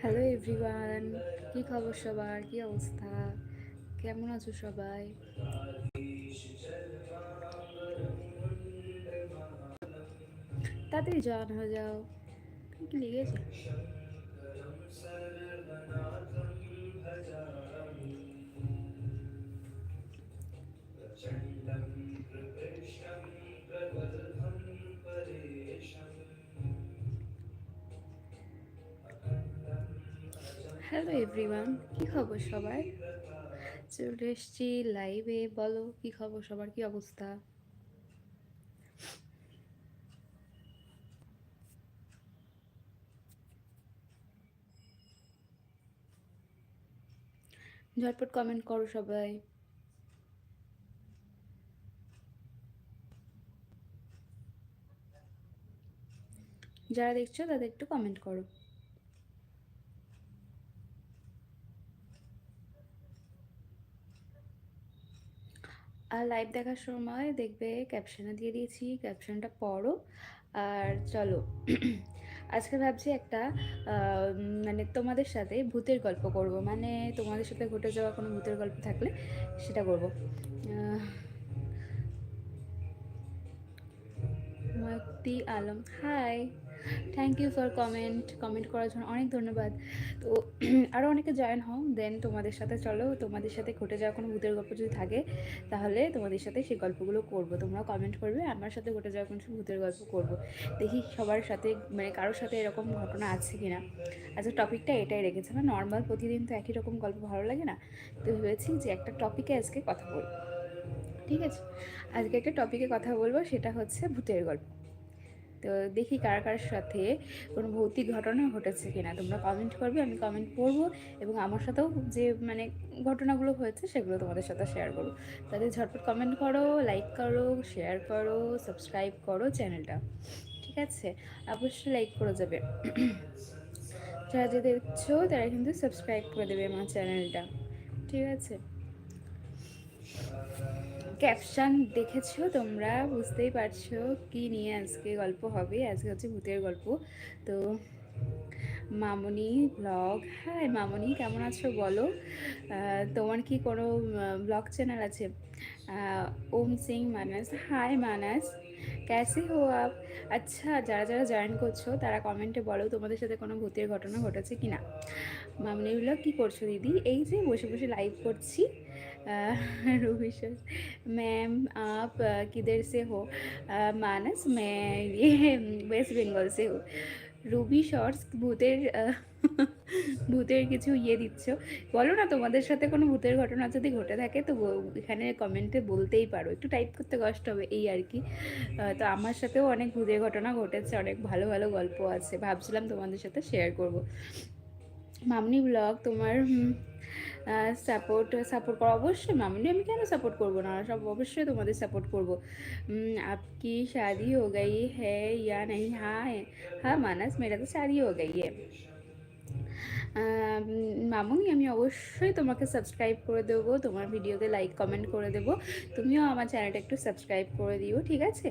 Hello everyone কি খবর সবার? কি অবস্থা? কেমন আছো সবাই? তাড়াতাড়ি জয়েন হয়ে যাও। কি লেগেছে? হ্যালো এভরিওয়ান কি খবর সবার? চলে এসছি লাইভে বলো, কি খবর সবার? কি অবস্থা? ঝটপট কমেন্ট করো সবাই। যারা দেখছ, তাদের একটু কমেন্ট করো। আর লাইভ দেখার সময় দেখবে ক্যাপশনে দিয়ে দিয়েছি ক্যাপশনটা পড়ো। আর চলো, আজকে ভাবছি একটা মানে তোমাদের সাথে ভূতের গল্প করব। মানে তোমাদের সাথে ঘটে যাওয়া কোনো ভূতের গল্প থাকলে সেটা করব। Moyti Alam hi thank you for comment comment করার জন্য অনেক ধন্যবাদ। তো আরও অনেকে জয়েন হও দেন তোমাদের সাথে চলো, তোমাদের সাথে ঘটে যাওয়া কোনো ভূতের গল্প যদি থাকে, তাহলে তোমাদের সাথে সেই গল্পগুলো করব। তোমরা কমেন্ট করবে, আমার সাথে ঘটে যাওয়া কোনো ভূতের গল্প করব। দেখি সবার সাথে মানে কারোর সাথে এরকম ঘটনা আছে কি না আচ্ছা টপিকটা এটাই রেখেছে না নর্মাল প্রতিদিন তো একই রকম গল্প ভালো লাগে না? তো ভেবেছি যে একটা টপিকে আজকে কথা বলব। ঠিক আছে? আজকে একটা টপিকে কথা বলব, সেটা হচ্ছে ভূতের গল্প। তো দেখি কার কার সাথে কোনো ভৌতিক ঘটনা ঘটেছে কিনা। তোমরা কমেন্ট করবে, আমি কমেন্ট পড়ব এবং আমার সাথেও যে মানে ঘটনাগুলো হয়েছে সেগুলো তোমাদের সাথে শেয়ার করব। তাদের ঝটপট কমেন্ট করো লাইক করো শেয়ার করো সাবস্ক্রাইব করো চ্যানেলটা ঠিক আছে? অবশ্যই লাইক করে যাবে। যারা যে দেখছ তারা কিন্তু সাবস্ক্রাইব করে দেবে আমার চ্যানেলটা ঠিক আছে? ক্যাপশন দেখেছ তোমরা? বুঝতেই পারছ কি নিয়ে আজকে গল্প হবে। আজকে হচ্ছে ভূতের গল্প। তো মামনি ব্লগ হ্যাঁ মামনি, কেমন আছো বলো? তোমার কি কোনো ব্লগ চ্যানেল আছে? ওম সিং মানাস। হাই মানাস। ক্যাসে হো আপ? আচ্ছা যারা যারা জয়েন করছ, তারা কমেন্টে বলো তোমাদের সাথে কোনো ভূতের ঘটনা ঘটেছে কি না মামনি ব্লগ কী করছ দিদি? এই যে বসে বসে লাইভ করছি। रूबी मैम आप किधर से हो मानस मैं ये वेस्ट बंगाल से हूँ রুবি শর্টস ভূতের ভূতের কিছু ইয়ে দিচ্ছ বলো না তোমাদের সাথে কোনো ভূতের ঘটনা যদি ঘটে থাকে তো এখানে কমেন্টে বলতেই পারো একটু টাইপ করতে কষ্ট হবে এই আর কি তো আমার সাথেও অনেক ভূতের ঘটনা ঘটেছে অনেক ভালো ভালো গল্প আছে ভাবছিলাম তোমাদের সাথে শেয়ার করব মামনি ব্লগ তোমার সাপোর্ট সাপোর্ট করা অবশ্যই। মামনি, আমি কেন সাপোর্ট করব না? সব অবশ্যই তোমাদের সাপোর্ট করব। আপকি শাদি হো গাই হ্যাঁ ইয়া নেই? হ্যাঁ হ্যাঁ মানস, মেরা তো শাদি গই হ্যাঁ মামুনি, আমি অবশ্যই তোমাকে সাবস্ক্রাইব করে দেবো, তোমার ভিডিওতে লাইক কমেন্ট করে দেবো। তুমিও আমার চ্যানেলটা একটু সাবস্ক্রাইব করে দিও, ঠিক আছে?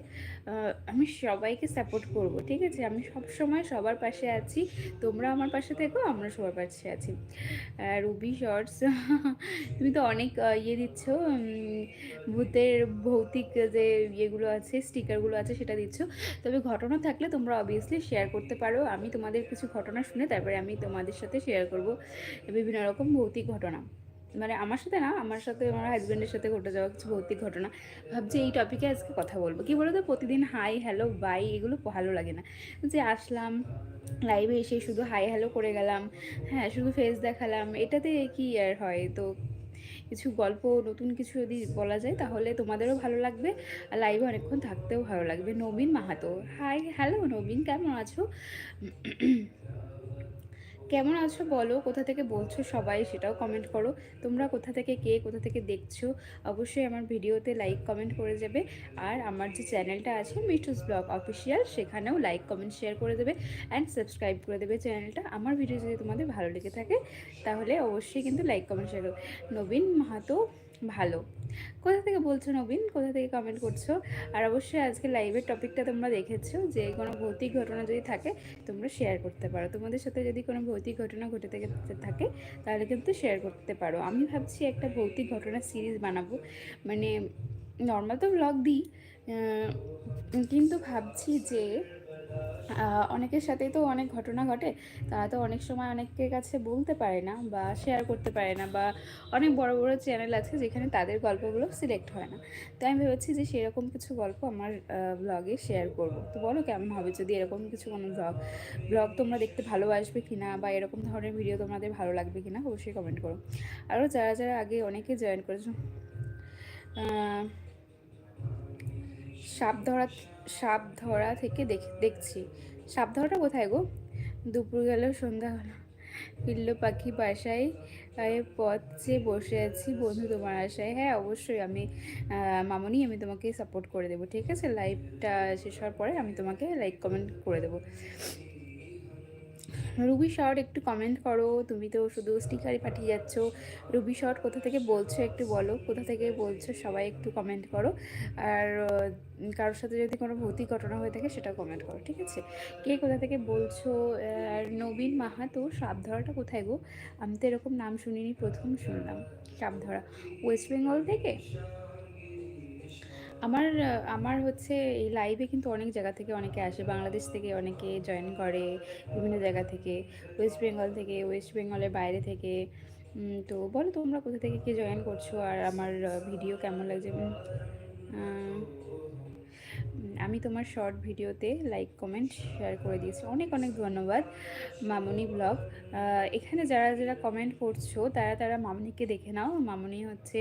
আমি সবাইকে সাপোর্ট করব, ঠিক আছে? আমি সব সময় সবার পাশে আছি, তোমরা আমার পাশে থেকো, আমরা সবার পাশে আছি। রুবি শর্টস তুমি তো অনেক ইয়ে দিচ্ছ ভূতের ভৌতিক যে ইয়েগুলো আছে স্টিকারগুলো আছে, সেটা দিচ্ছ। তবে ঘটনা থাকলে তোমরা অবভিয়াসলি শেয়ার করতে পারো। আমি তোমাদের কিছু ঘটনা শুনে, তারপরে আমি তোমাদের সাথে শেয়ার করব বিভিন্ন রকম ভৌতিক ঘটনা। মানে আমার সাথে না, আমার সাথে আমার হাজব্যান্ডের সাথে ঘটে যাওয়া কিছু ভৌতিক ঘটনা। ভাবছি এই টপিকে আজকে কথা বলব। কী বলো তো প্রতিদিন হাই হ্যালো বাই এগুলো ভালো লাগে না। যে আসলাম লাইভে এসে শুধু হাই হ্যালো করে গেলাম হ্যাঁ শুধু ফেস দেখালাম, এটাতে কি আর হয়? তো কিছু গল্প, নতুন কিছু যদি বলা যায়, তাহলে তোমাদেরও ভালো লাগবে, আর লাইভে অনেকক্ষণ থাকতেও ভালো লাগবে। নবীন মাহাতো হাই হ্যালো নবীন, কেমন আছো? কেমন আছো বলো? কোথা থেকে বলছো সবাই সেটাও কমেন্ট করো। তোমরা কোথা থেকে কে, কোথা থেকে দেখছ, অবশ্যই আমার ভিডিওতে লাইক কমেন্ট করে যাবে আর আমার যে চ্যানেলটা আছে মিঠুস ব্লগ অফিসিয়াল, সেখানেও লাইক কমেন্ট শেয়ার করে দেবে অ্যান্ড সাবস্ক্রাইব করে দেবে চ্যানেলটা। আমার ভিডিও যদি তোমাদের ভালো লেগে থাকে, তাহলে অবশ্যই কিন্তু লাইক কমেন্ট শেয়ার করো। নবীন মাহাতো ভালো। কোথা থেকে বলছো নবীন? কোথা থেকে কমেন্ট করছ? আর অবশ্যই আজকে লাইভের টপিকটা তোমরা দেখেছ যে কোনো ভৌতিক ঘটনা যদি থাকে, তোমরা শেয়ার করতে পারো। তোমাদের সাথে যদি কোনো ভৌতিক ঘটনা ঘটে থেকে, থাকে, তাহলে কিন্তু শেয়ার করতে পারো। আমি ভাবছি একটা ভৌতিক ঘটনা সিরিজ বানাবো। মানে নর্মাল তো ব্লগ দিই কিন্তু ভাবছি যে অনেকের সাথেই তো অনেক ঘটনা ঘটে। তারা তো অনেক সময় অনেকের কাছে বলতে পারে না বা শেয়ার করতে পারে না বা অনেক বড় বড় চ্যানেল আছে যেখানে তাদের গল্পগুলো সিলেক্ট হয় না। তো আমি ভেবেছি যে সেরকম কিছু গল্প আমার ব্লগে শেয়ার করব। তো বলো কেমন হবে যদি এরকম কিছু কোনো ব্লগ ব্লগ তোমরা দেখতে ভালোবাসবে কি না বা এরকম ধরনের ভিডিও তোমাদের ভালো লাগবে কি না অবশ্যই কমেন্ট করো। আরও যারা যারা আগে অনেকে জয়েন করেছ সাপ ধরা সাপ ধরা থেকে দেখছি। সাপ ধরাটা কোথায় গো? দুপুর গেল, সন্ধ্যা হলো। ফিরল পাখি বাসায় পথ চেয়ে বসে আছি বন্ধু তোমার আশায়। হ্যাঁ অবশ্যই আমি মামনি, আমি তোমাকে সাপোর্ট করে দেবো, ঠিক আছে? লাইভটা শেষ হওয়ার পরে আমি তোমাকে লাইক কমেন্ট করে দেবো। রুবি শর্ট একটু কমেন্ট করো। তুমি তো শুধু স্টিকারই পাঠিয়ে যাচ্ছ। রুবি শর্ট কোথা থেকে বলছো একটু বলো। কোথা থেকে বলছো সবাই একটু কমেন্ট করো। আর কারোর সাথে যদি কোনো ভৌতিক ঘটনা হয়ে থাকে সেটা কমেন্ট করো, ঠিক আছে? কে কোথা থেকে বলছো? আর নবীন মাহাতো সাপ ধরাটা কোথায় গো? আমি তো এরকম নাম শুনিনি, প্রথম শুনলাম সাপ ধরা ওয়েস্ট বেঙ্গল থেকে? আমার আমার হচ্ছে এই লাইভে কিন্তু অনেক জায়গা থেকে অনেকে আসে। বাংলাদেশ থেকে অনেকে জয়েন করে বিভিন্ন জায়গা থেকে। ওয়েস্ট বেঙ্গল থেকে ওয়েস্ট বেঙ্গলের বাইরে থেকে। তো বলো তোমরা কোথা থেকে কি জয়েন করছ? আর আমার ভিডিও কেমন লাগছে? আমি তোমার শর্ট ভিডিওতে লাইক কমেন্ট শেয়ার করে দিয়েছি। অনেক অনেক ধন্যবাদ মামনি ব্লগ এখানে যারা যারা কমেন্ট করছ, তারা তারা মামনিকে দেখে নাও। মামনি হচ্ছে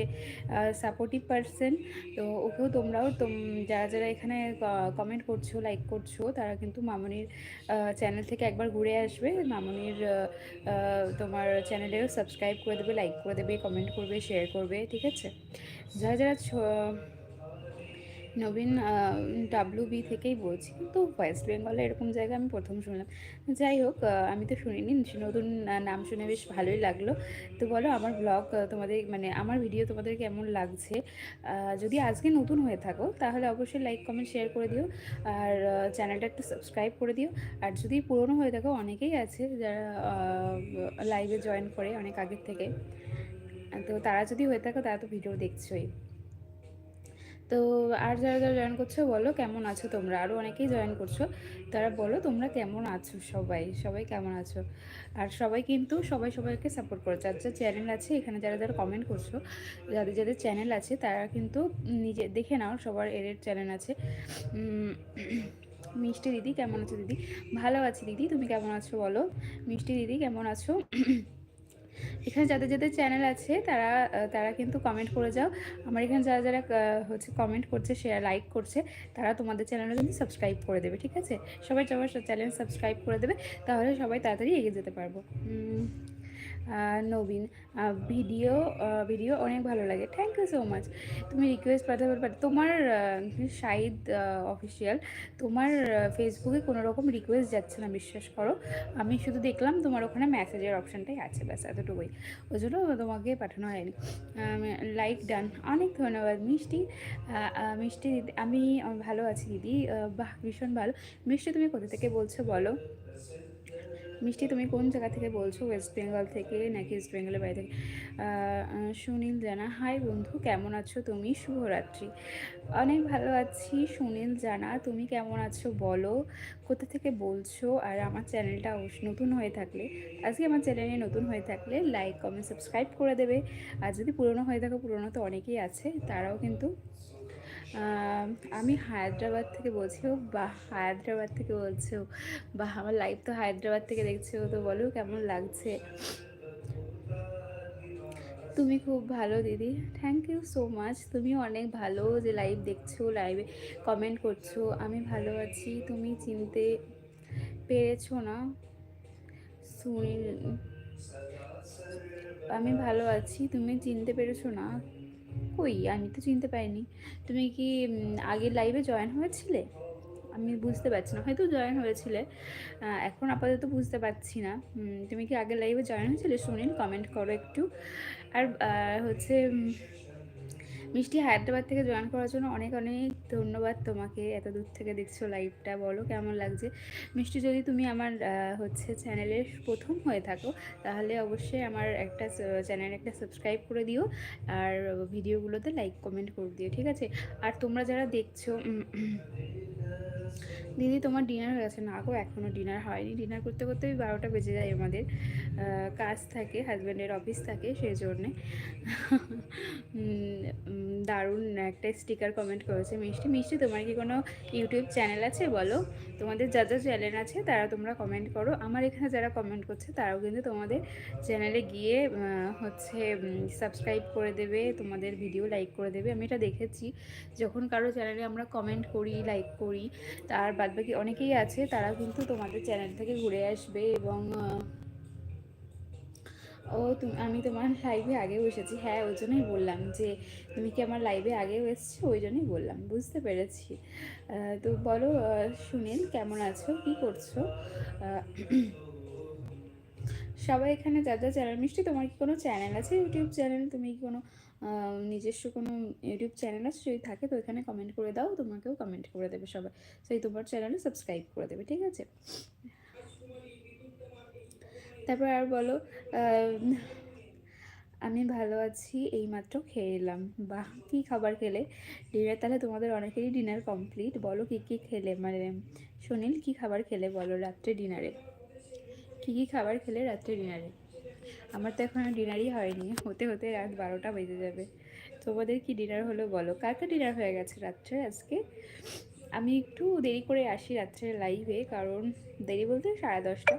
সাপোর্টিভ পারসন তো ওকেও তোমরাও তোম, যারা যারা এখানে কমেন্ট করছ লাইক করছ, তারা কিন্তু মামনির চ্যানেল থেকে একবার ঘুরে আসবে। মামনির তোমার চ্যানেলেও সাবস্ক্রাইব করে দেবে লাইক করে দেবে কমেন্ট করবে শেয়ার করবে, ঠিক আছে? যারা যারা নবীন ডাব্লিউ বি থেকেই বলছি। কিন্তু ওয়েস্ট বেঙ্গলে এরকম জায়গা আমি প্রথম শুনলাম। যাই হোক আমি তো শুনিনি। নতুন নাম শুনে বেশ ভালোই লাগল। তো বলো, আমার ব্লগ তোমাদের মানে আমার ভিডিও তোমাদের কেমন লাগছে? যদি আজকে নতুন হয়ে থাকো, তাহলে অবশ্যই লাইক কমেন্ট শেয়ার করে দিও। আর চ্যানেলটা একটু সাবস্ক্রাইব করে দিও। আর যদি পুরনো হয়ে থাকো, অনেকেই আছে যারা লাইভে জয়েন করে অনেক আগের থেকে। তো তারা যদি হয়ে থাকো, তারা তো ভিডিও দেখছোই। তো আর যারা যারা জয়েন করছ বলো কেমন আছো তোমরা? আরও অনেকেই জয়েন করছ। তারা বলো তোমরা কেমন আছো সবাই? সবাই কেমন আছো? আর সবাই কিন্তু সবাই সবাইকে সাপোর্ট করো। যার যার চ্যানেল আছে, এখানে যারা যারা কমেন্ট করছ, যাদের যাদের চ্যানেল আছে, তারা কিন্তু নিজে, দেখে নাও সবার এর চ্যানেল আছে। মিষ্টি দিদি কেমন আছো দিদি? ভালো আছি দিদি, তুমি কেমন আছো বলো? মিষ্টি দিদি কেমন আছো? এখানে যাদের যাদের চ্যানেল আছে, তারা তারা কিন্তু কমেন্ট করে যাও। আমার এখানে যারা যারা হচ্ছে কমেন্ট করছে শেয়ার লাইক করছে, তারা তোমাদের চ্যানেলে কিন্তু সাবস্ক্রাইব করে দেবে, ঠিক আছে? সবাই সবার চ্যানেল সাবস্ক্রাইব করে দেবে, তাহলে সবাই তাড়াতাড়ি এগিয়ে যেতে পারব। নবীন ভিডিও ভিডিও অনেক ভালো লাগে। থ্যাংক ইউ সো মাচ তুমি রিকোয়েস্ট পাঠাতে পারবে তোমার শাহিদ অফিসিয়াল তোমার ফেসবুকে কোনো রকম রিকোয়েস্ট যাচ্ছে না বিশ্বাস করো। আমি শুধু দেখলাম তোমার ওখানে মেসেজের অপশানটাই আছে ব্যাস এতটুকুই। ওই জন্য তোমাকে পাঠানো হয়নি। লাইক ডান অনেক ধন্যবাদ মিষ্টি। মিষ্টি দিদি আমি ভালো আছি দিদি। বাহ ভীষণ ভালো। মিষ্টি তুমি কোথা থেকে বলছো বলো? মিষ্টি, তুমি কোন জায়গা থেকে বলছো? ওয়েস্ট বেঙ্গল থেকে নাকি ইস্ট বেঙ্গলের বাইরে থেকে? সুনীল জানা। হাই বন্ধু, কেমন আছো তুমি? শুভরাত্রি। অনেক ভালো আছি, সুনীল জানা। তুমি কেমন আছো বলো? কোথা থেকে বলছো? আর আমার চ্যানেলটা নতুন হয়ে থাকলে, আজকে আমার চ্যানেলে নতুন হয়ে থাকলে লাইক কমেন্ট সাবস্ক্রাইব করে দেবে। আর যদি পুরনো হয়ে থাকো, পুরনো তো অনেকেই আছে, তারাও কিন্তু আমি হায়দ্রাবাদ থেকে বলছি ও বা হায়দ্রাবাদ থেকে বলছো বা আমার লাইফ তো হায়দ্রাবাদ থেকে দেখছ তো বলো কেমন লাগছে? তুমি খুব ভালো দিদি। থ্যাংক ইউ সো মাচ তুমি অনেক ভালো যে লাইভ দেখছ লাইভে কমেন্ট করছ। আমি ভালো আছি, তুমি চিনতে পেরেছ না? সুনীল আমি ভালো আছি, তুমি চিনতে পেরেছ না? কই? আমি তো চিনতে পারিনি। তুমি কি আগের লাইভে জয়েন হয়েছিলে? আমি বুঝতে পারছি না। হয়তো জয়েন হয়েছিলে। এখন আপাতত বুঝতে পারছি না। তুমি কি আগের লাইভে জয়েন হয়েছিলে? সুনীল কমেন্ট করো একটু। আর হচ্ছে মিষ্টি হায়দ্রাবাদ থেকে জয়েন করার জন্য অনেক অনেক ধন্যবাদ তোমাকে এত দূর থেকে দেখছ লাইভটা বলো কেমন লাগছে? মিষ্টি, যদি তুমি আমার হচ্ছে চ্যানেলের প্রথম হয়ে থাকো, তাহলে অবশ্যই আমার একটা চ্যানেল একটা সাবস্ক্রাইব করে দিও আর ভিডিওগুলোতে লাইক কমেন্ট করে দিও, ঠিক আছে? আর তোমরা যারা দেখছ দিদি, তোমার ডিনার হয়ে গেছে। না গো এখনও ডিনার হয়নি। ডিনার করতে করতে ওই বারোটা বেজে যায় আমাদের। কাজ থাকে হাজব্যান্ডের অফিস থাকে, সেই জন্যে। দারুণ একটা স্টিকার কমেন্ট করেছে মিষ্টি। মিষ্টি, তোমার কি কোনো ইউটিউব চ্যানেল আছে বলো? তোমাদের যা যা চ্যানেল আছে, তারা তোমরা কমেন্ট করো। আমার এখানে যারা কমেন্ট করছে, তারাও কিন্তু তোমাদের চ্যানেলে গিয়ে হচ্ছে সাবস্ক্রাইব করে দেবে, তোমাদের ভিডিও লাইক করে দেবে। আমি এটা দেখেছি। যখন কারও চ্যানেলে আমরা কমেন্ট করি লাইক করি, তার বাদবাকি অনেকেই আছে তারা কিন্তু তোমাদের চ্যানেল থেকে ঘুরে আসবে এবং ও তুমি, আমি তোমার লাইভে আগেও এসেছি। হ্যাঁ ওই জন্যই বললাম যে, তুমি কি আমার লাইভে আগেও এসছো? ওই জন্যই বললাম, বুঝতে পেরেছি। তো বলো সুনীল, কেমন আছো? কি করছ? সবাই এখানে যা যা চ্যানেল। মিষ্টি, তোমার কি কোনো চ্যানেল আছে? YouTube channel? তুমি কি কোনো নিজস্ব কোনো ইউটিউব চ্যানেল আছে যদি থাকে তো এখানে কমেন্ট করে দাও। তোমাকেও কমেন্ট করে দেবে সবাই। সেই তোমার চ্যানেলে সাবস্ক্রাইব করে দেবে, ঠিক আছে? তারপর আর বলো আমি ভালো আছি, এইমাত্র খেয়ে এলাম। বা কী খাবার খেলে? ডিনার, তাহলে তোমাদের অনেকেরই ডিনার কমপ্লিট বলো কী কী খেলে? মানে সুনীল, কী খাবার খেলে বলো রাত্রে ডিনারে? কী খাবার খেলে রাত্রে ডিনারে। আমার তো এখনও ডিনারই হয়নি। হতে হতে রাত বারোটা বেজে যাবে। তোমাদের কি ডিনার হলো বলো? কার কার ডিনার হয়ে গেছে রাত্রে আজকে? আমি একটু দেরি করে আসি রাত্রে লাইভে কারণ দেরি বলতে সাড়ে দশটা।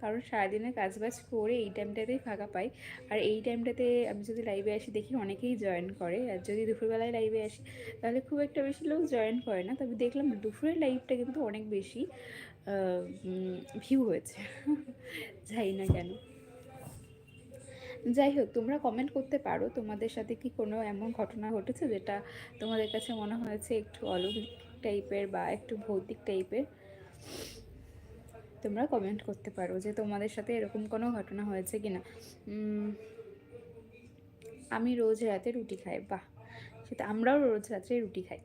কারণ সারাদিনে কাজবাজ করে এই টাইমটাতেই ফাঁকা পাই। আর এই টাইমটাতে আমি যদি লাইভে আসি, দেখি অনেকেই জয়েন করে। আর যদি দুপুরবেলায় লাইভে আসি, তাহলে খুব একটা বেশি লোক জয়েন করে না। তবে দেখলাম দুপুরের লাইভটা কিন্তু অনেক বেশি। ভিউ হয়েছে। যাই না কেন। যাই হোক, তোমরা কমেন্ট করতে পারো তোমাদের সাথে কি কোনো এমন ঘটনা ঘটেছে যেটা তোমাদের কাছে মনে হয়েছে একটু অলৌকিক টাইপের বা একটু ভৌতিক টাইপের তোমরা কমেন্ট করতে পারো যে তোমাদের সাথে এরকম কোনো ঘটনা হয়েছে কি না আমি রোজ রাতে রুটি খাই, বাহ। সেটা আমরাও রোজ রাত্রে রুটি খাই।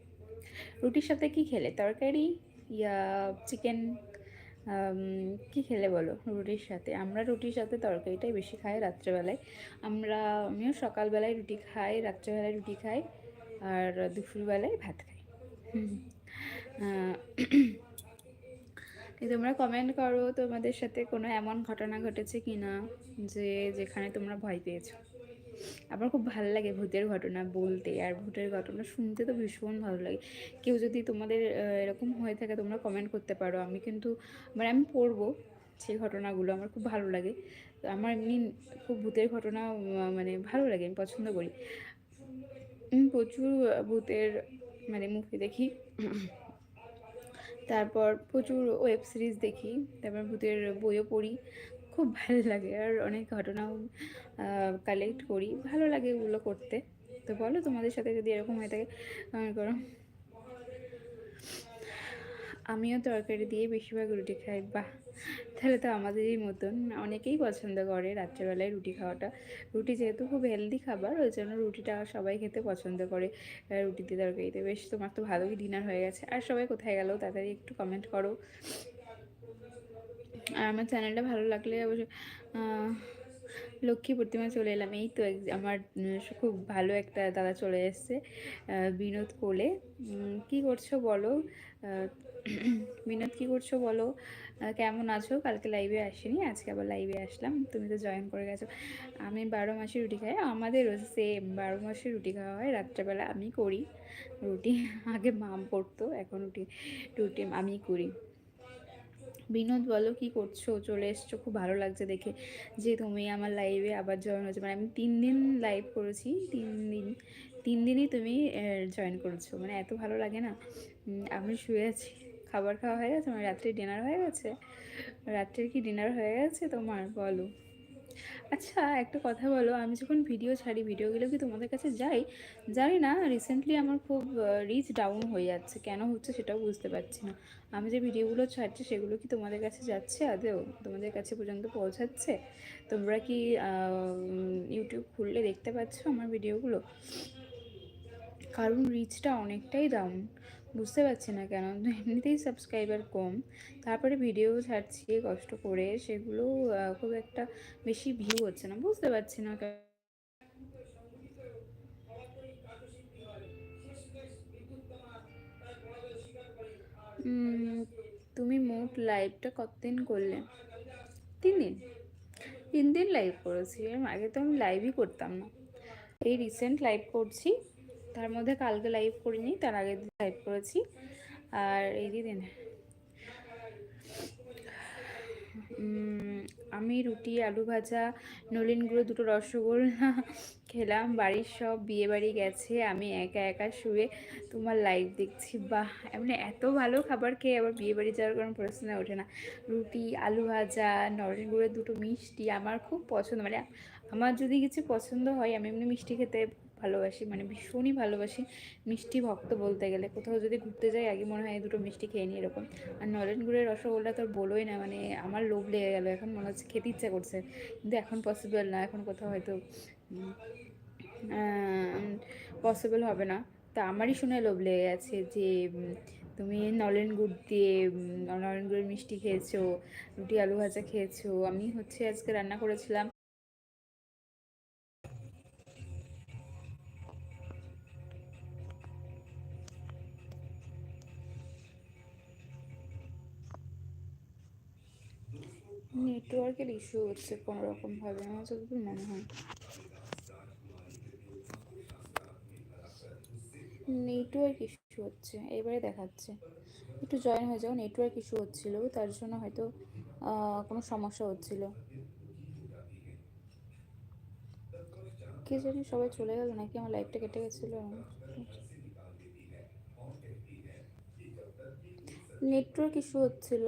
রুটির সাথে কি খেলে? তরকারি, ইয়া চিকেন কি খেলে বলো? রুটির সাথে। আমরা রুটির সাথে তরকারিটাই বেশি খাই রাত্রেবেলায়। আমরা, আমিও সকালবেলায় রুটি খাই, রাত্রেবেলায় রুটি খাই, আর দুপুরবেলায় ভাত খাই। তোমরা কমেন্ট করো তোমাদের সাথে কোনো এমন ঘটনা ঘটেছে কি না যে, যেখানে তোমরা ভয় পেয়েছ। আমার খুব ভালো লাগে ভূতের ঘটনা বলতে। আর ভূতের ঘটনা শুনতে তো ভীষণ ভালো লাগে। কেউ যদি তোমাদের এরকম হয়ে থাকে তোমরা কমেন্ট করতে পারো। আমি কিন্তু মানে আমি পড়ব সেই ঘটনাগুলো, আমার খুব ভালো লাগে। আমার এমনি খুব ভূতের ঘটনা মানে ভালো লাগে, আমি পছন্দ করি। প্রচুর ভূতের মানে মুভি দেখি। তারপর প্রচুর ওয়েব সিরিজ দেখি। তারপর ভূতের বইও পড়ি। খুব ভালো লাগে আর অনেক ঘটনাও কালেক্ট করি। ভালো লাগে ওগুলো করতে। তো বলো তোমাদের সাথে যদি এরকম হয়ে থাকে কমেন্ট করো। আমিও তরকারি দিয়ে বেশিরভাগ রুটি খাই। বাহ! তাহলে তো আমাদেরই মতন। অনেকেই পছন্দ করে রাত্রেবেলায় রুটি খাওয়াটা। রুটি যেহেতু খুব হেলদি খাবার, ওই জন্য রুটিটা সবাই খেতে পছন্দ করে রুটিতে তরকারিতে। বেশ, তোমার তো ভালোই ডিনার হয়ে গেছে। আর সবাই কোথায় গেলো, তাড়াতাড়ি একটু কমেন্ট করো। আর আমার চ্যানেলটা ভালো লাগলে অবশ্যই লক্ষ্মী প্রতিমা চলে এলাম। এই তো আমার খুব ভালো একটা দাদা চলে এসছে বিনোদ কোলে। কি করছ বলো? বিনোদ কি করছ বলো? কেমন আছো? কালকে লাইভে আসিনি, আজকে আবার লাইভে আসলাম। তুমি তো জয়েন করে গেছো। আমি বারো মাসে রুটি খাই আমাদেরও সেম বারো মাসে রুটি খাওয়া হয়। রাত্রেবেলা আমি করি রুটি, আগে মাম করতো, এখন রুটি রুটি আমি করি। বিনোদ বলো কি করছ? চলে এসছো, খুব ভালো লাগছে দেখে যে তুমি আমার লাইভে আবার জয়েন হয়েছো। মানে আমি তিন দিন লাইভ করেছি, তিন দিন, তিন দিনই তুমি জয়েন করেছ। মানে এত ভালো লাগে না? আমি শুয়ে আছি। খাবার খাওয়া হয়ে গেছে? আমার রাত্রে ডিনার হয়ে গেছে? রাত্রের কি ডিনার হয়ে গেছে তোমার? বলো। আচ্ছা একটা কথা বলো। আমি যখন ভিডিও ছাড়ি ভিডিওগুলো কি তোমাদের কাছে যাই? জানি না রিসেন্টলি আমার খুব রিচ ডাউন হয়ে যাচ্ছে। কেন হচ্ছে সেটাও বুঝতে পারছি না। আমি যে ভিডিওগুলো ছাড়ছি, সেগুলো কি তোমাদের কাছে যাচ্ছে আদেও তোমাদের কাছে পর্যন্ত পৌঁছাচ্ছে? তোমরা কি ইউটিউব খুললে দেখতে পাচ্ছ আমার ভিডিওগুলো কারণ রিচটা অনেকটাই ডাউন বুঝতে পারছি না কেন। এমনিতেই সাবস্ক্রাইবার কম, তারপরে ভিডিও ছাড়ছি, কষ্ট করে, সেগুলো খুব একটা বেশি ভিউ হচ্ছে না, বুঝতে পারছি না কেন। তুমি মোট লাইভটা কতদিন করলে? তিন দিন। তিন দিন লাইভ করেছি আগে তো আমি লাইভই করতাম না। এই রিসেন্ট লাইভ করছি। তার মধ্যে কালকে লাইভ করিনি, তার আগের দিন লাইভ করেছি। আর এই দিন আমি রুটি, আলু ভাজা, নলিন গুঁড়ো, দুটো রসগোল্লা খেলাম, বাড়ির সব বিয়ে বাড়ি গেছে, আমি একা একা শুয়ে তোমার লাইভ দেখছি। বা এমনি এত ভালো খাবার খেয়ে আবার বিয়ে বাড়ি যাওয়ার কোনো প্রশ্ন ওঠে না। রুটি, আলু ভাজা, নলেন গুঁড়োর দুটো মিষ্টি, আমার খুব পছন্দ মানে আমার যদি কিছু পছন্দ হয়, আমি এমনি মিষ্টি খেতে ভালোবাসি মানে ভীষণই ভালোবাসি। মিষ্টি ভক্ত বলতে গেলে। কোথাও যদি ঘুরতে যাই, আগে মনে হয় দুটো মিষ্টি খেয়ে নিই এরকম। আর নলেন গুড়ের রসগোল্লা তো বলোই না মানে আমার লোভ লেগে গেলো। এখন মনে হচ্ছে খেতে ইচ্ছা করছে। কিন্তু এখন পসিবল না। এখন কোথাও হয়তো পসিবল হবে না। তা আমারই শুনে লোভ লেগে গেছে যে তুমি নলেন গুড় দিয়ে নলেন গুড়ের মিষ্টি খেয়েছো, রুটি আলু ভাজা খেয়েছো। আমি হচ্ছে আজকে রান্না করেছিলাম নেটওয়ার্কের ইস্যু হচ্ছে কোনো রকমভাবে আমার যতদূর মনে হয়। নেটওয়ার্ক ইস্যু হচ্ছে, এবারে দেখাচ্ছে। একটু জয়েন হয়ে যাও নেটওয়ার্ক ইস্যু হচ্ছিল, তার জন্য হয়তো কোনো সমস্যা হচ্ছিল। কে জানি সবাই চলে গেল, নাকি আমার লাইফটা কেটে গেছিল? নেটওয়ার্ক ইস্যু হচ্ছিল।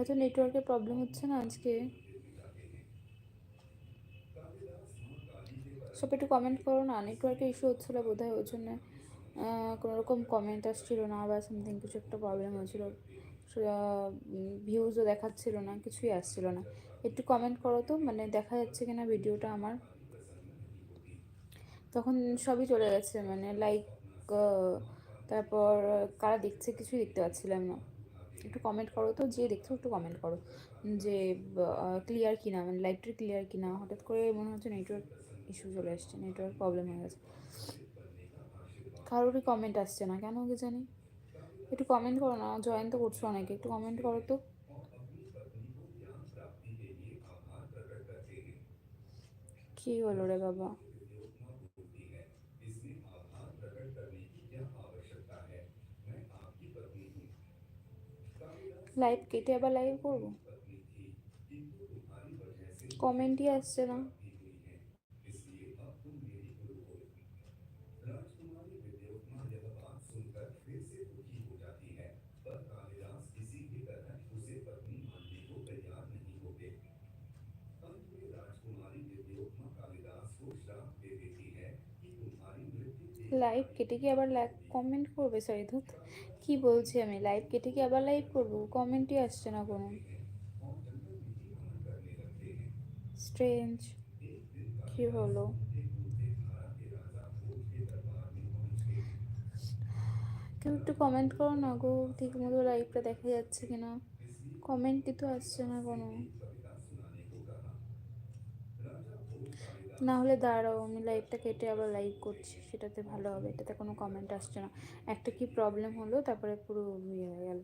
হয়তো নেটওয়ার্কের প্রবলেম হচ্ছে না আজকে? সব একটু কমেন্ট করো না নেটওয়ার্কের ইস্যু হচ্ছিল বোধ হয় ওই জন্য কোনো রকম কমেন্ট আসছিল না বা সামথিং কিছু একটা প্রবলেম হচ্ছিল ভিউজও দেখাচ্ছিল না, কিছুই আসছিল না। একটু কমেন্ট করো তো মানে দেখা যাচ্ছে কিনা ভিডিওটা আমার। তখন সবই চলে গেছে মানে লাইক তারপর, কারা দেখছে কিছুই দেখতে পাচ্ছিলাম না। একটু কমেন্ট করো তো যে দেখছ একটু কমেন্ট করো। যে ক্লিয়ার কিনা মানে লাইভটা ক্লিয়ার কিনা, হঠাৎ করে মনে হচ্ছে নেটওয়ার্ক ইস্যু চলে আসছে নেটওয়ার্ক প্রবলেম হয়ে গেছে। কারোরই কমেন্ট আসছে না, কেন কি জানি? একটু কমেন্ট করো না জয়েন তো করছ অনেকে, একটু কমেন্ট করো তো। কী হলো রে বাবা? লাইভ কেটে আবার লাইভ করব? কমেন্টই আসছে না। লাইভ কেটে কি আবার কমেন্ট করবে সরি ধুত কি বলছি আমি? লাইভ কেটে কি আবার লাইভ করব? কমেন্টই আসছে না কোনো। স্ট্রেঞ্জ কি হলো? কেউ একটু কমেন্ট করো না গো। ঠিক মতো লাইভটা দেখা যাচ্ছে কিনা। কমেন্টই তো আসছে না কোনো। না হলে দাঁড়াও, আমি লাইভটা কেটে আবার লাইভ করছি, সেটাতে ভালো হবে, এটাতে কোনো কমেন্ট আসছে না। একটা কি প্রবলেম হলো, তারপরে পুরো ইয়ে হয়ে গেল।